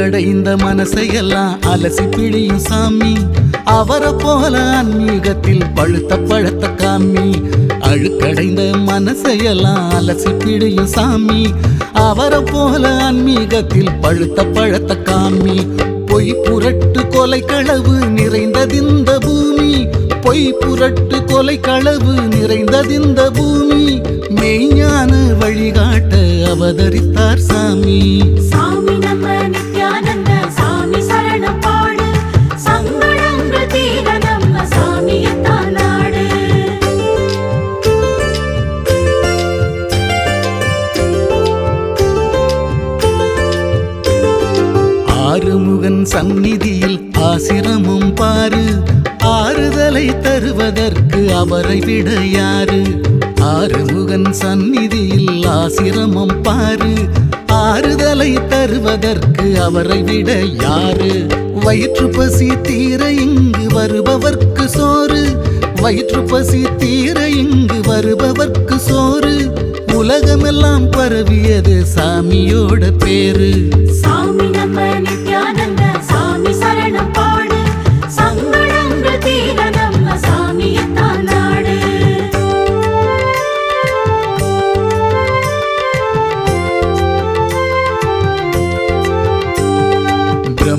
அழுக்கடைந்த மனசையெல்லாம் அலசி பிழியும் சாமி. அவரை போல ஆன்மீகத்தில் பழுத்த பழத்த காமி. அழுக்கடைந்த மனசையெல்லாம் அலசி பிழியும் சாமி. அவரை போல ஆன்மீகத்தில் பழுத்த பழத்த காமி. பொய் புரட்டு கொலை களவு நிறைந்ததிந்த பூமி. பொய் புரட்டு கொலை களவு நிறைந்ததிந்த பூமி. மெய்ஞான வழிகாட்ட அவதரித்தார் சாமி. சாமி நம்ம முருகன் சந்நிதியில் ஆசிரமும் பாரு. ஆறுதலை தருவதற்கு அவரை விட யாரு? ஆறுமுகன் சந்நிதியில் ஆசிரமம் பாரு. ஆறுதலை தருவதற்கு அவரை விட யாரு? வயிற்று பசி தீர இங்கு வருபவர்க்கு சோறு. வயிற்று பசி தீர இங்கு வருபவர்க்கு சோறு. உலகமெல்லாம் பரவியது சாமியோட பேரு.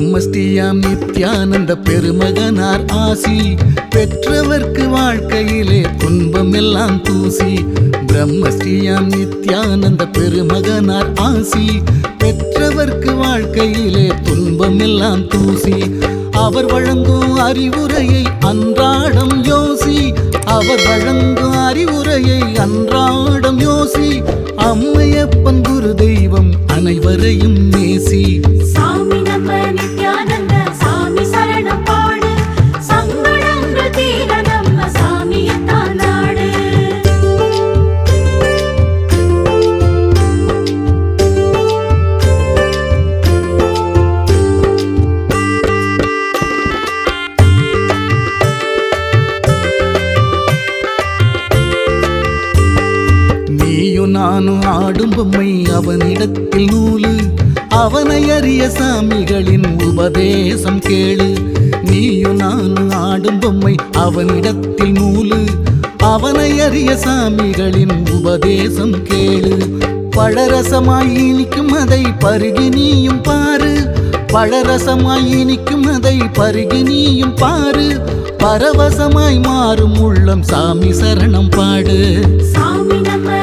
பிரம்மஸ்ரீயாம் நித்யானந்த பெருமகனார் ஆசி. பெற்றவர்க்கு வாழ்க்கையிலே துன்பம் எல்லாம் தூசி. பிரம்மஸ்ரீயாம் நித்யானந்த பெருமகனார் ஆசி. பெற்றவர்க்கு வாழ்க்கையிலே துன்பம் எல்லாம் தூசி. அவர் வழங்கும் அறிவுரையை அன்றாடம் யோசி. அவர் வழங்கும் அறிவுரையை அன்றாடம் யோசி. அம்மையப்பன் குரு தெய்வம் அனைவரையும் நேசி. நானும் ஆடும் பொம்மை அவனிடத்தில் நூலு. அவனை அறிய சாமிகளின் உபதேசம் கேளு. நீயும் நானும் ஆடும் பொம்மை அவனிடத்தில் நூலு. அவனை அறிய சாமிகளின் உபதேசம் கேளு. பழரசமாய் இனிக்கும் அதை பருகி நீயும் பாரு. பழரசமாய் இனிக்கும் அதை பருகி நீயும் பாரு. பரவசமாய் மாறும் உள்ளம் சாமி சரணம் பாடு. சாமி நம்ம